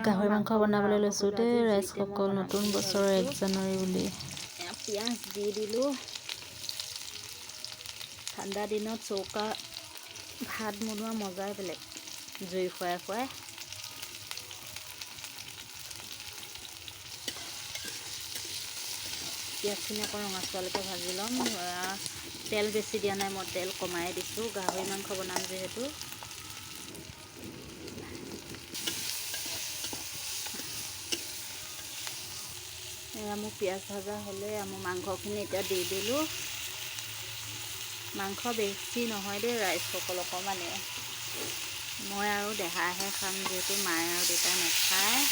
গাহৰি মাংস বনাবলৈ লৈছোঁ দেই ৰাইজসকল নতুন বছৰৰ এক জানুৱাৰী বুলি। পিঁয়াজ দি দিলোঁ। ঠাণ্ডা দিনত চৌকা ভাত বনোৱা মজাই বেলেগ জুই খুৱাই খুৱাই পিঁয়াজখিনি আকৌ ৰঙচুৱালৈকে ভাজি ল'ম। তেল বেছি দিয়া নাই মই তেল কমাই দিছোঁ। গাহৰি মাংস বনাম যিহেতু। এয়া মোৰ পিঁয়াজ ভজা হ'লে মোৰ মাংসখিনি এতিয়া দি দিলোঁ। মাংস বেছি নহয় দেই ৰাইজসকল অকণমানে মই আৰু দেহাহে খাম যিহেতু মায়ে আৰু দেউতাই নাখায়।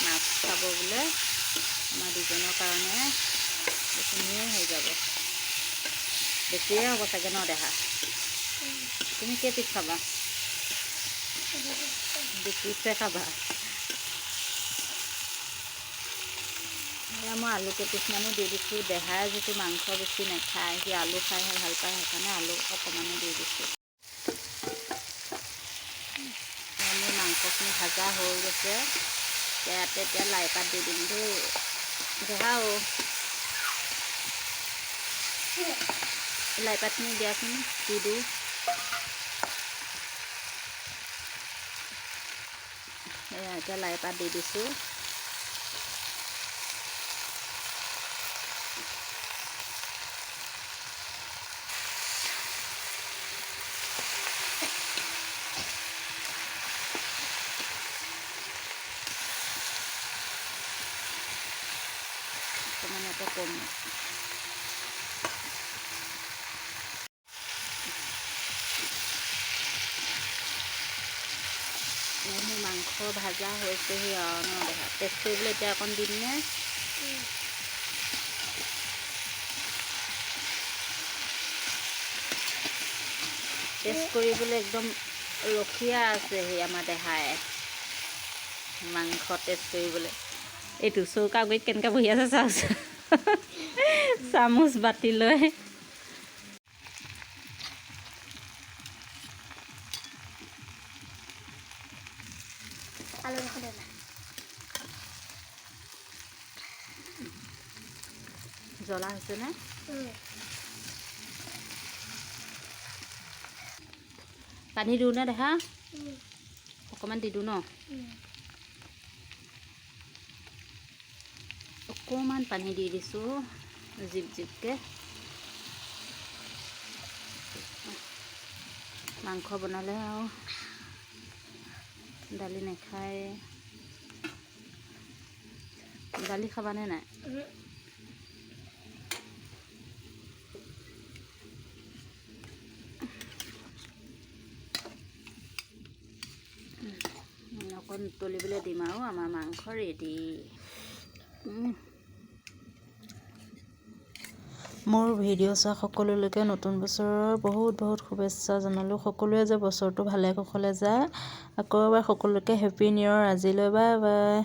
মাছ খাব বোলে আমাৰ দুজনৰ কাৰণে এইখিনিয়ে হৈ যাব। বেছিয়ে হ'ব চাগে ন দেহা? তুমি কেই পিচ খাবা? দুপিচে খাবা। এয়া মই আলু কেইপিচমানো দি দিছোঁ দেহাই যিটো মাংস বেছি নাখায়, সি আলু খাইহে ভালো পায়, সেইকাৰণে আলু অকণমানো দি দিছোঁ। মোৰ মাংসখিনি ভাজা হৈ গৈছে, ইয়াতে এতিয়া লাই পাত দি দিম দেই। দেহা লাই পাতখিনি দিয়াচোন, দি দিওঁ। এতিয়া লাই পাত দি দিছোঁ। ইয়াতে কম এয়া মোৰ মাংস ভাজা হৈছেহি আৰু ন দেখা টেষ্ট কৰিবলৈ এতিয়া অকণ দিমনে টেষ্ট কৰিবলৈ একদম ৰখীয়া আছেহি আমাৰ দেহাই। মাংস টেষ্ট কৰিবলৈ। এইটো চৌকা গুৰিত কেনেকৈ বহি আছে চাওঁচোন চামুচ বাতি লৈ জ্বলা হৈছেনে পানী দিওঁনে দেখা অকণমান দি দিওঁ ন অকণমান পানী দি দিছোঁ জিপ জিপকৈ মাংস বনালে আৰু দালি নাখায় দালি খাবানে নাই অকণ উতলিবলৈ দিম আৰু আমাৰ মাংস ৰেডি মোৰ ভিডিঅ' চোৱা সকলোলৈকে নতুন বছৰৰ বহুত বহুত শুভেচ্ছা জনালোঁ। সকলোৱে যে বছৰটো ভালে কুশলে যায় আকৌ এবাৰ সকলোকে হেপী নিউ ইয়েৰ আজিলৈ বাই বাই।